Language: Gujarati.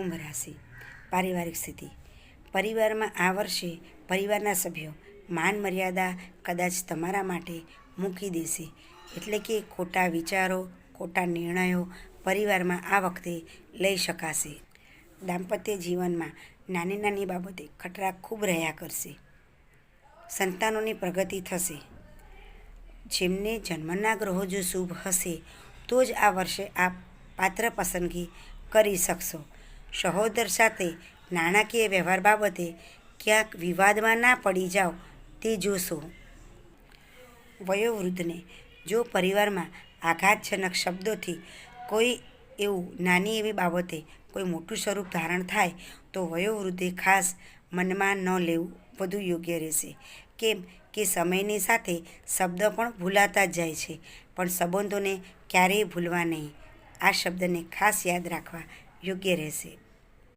કુંભ રાશિ, પારિવારિક સ્થિતિ. પરિવારમાં આ વર્ષે પરિવારના સભ્યો માન મર્યાદા કદાચ તમારા માટે મૂકી દેશે. એટલે કે ખોટા વિચારો, ખોટા નિર્ણયો પરિવારમાં આ વખતે લઈ શકાશે. દાંપત્ય જીવનમાં નાની નાની બાબતે ખટરા ખૂબ રહ્યા કરશે. સંતાનોની પ્રગતિ થશે. જેમને જન્મના ગ્રહો જો શુભ હશે, તો જ આ વર્ષે આપ પાત્ર પસંદગી કરી શકશો. સહોદર સાથે નાણાકીય વ્યવહાર બાબતે ક્યાંક વિવાદમાં ના પડી જાઓ તે જોશો. વયોવૃદ્ધને જો પરિવારમાં આઘાતજનક શબ્દોથી કોઈ એવું નાની એવી બાબતે કોઈ મોટું સ્વરૂપ ધારણ થાય, તો વયોવૃદ્ધે ખાસ મનમાં ન લેવું વધુ યોગ્ય રહેશે. કેમ કે સમયની સાથે શબ્દ પણ ભૂલાતા જ જાય છે, પણ સંબંધોને ક્યારેય ભૂલવા નહીં. આ શબ્દને ખાસ યાદ રાખવા યોગ્ય રહેશે.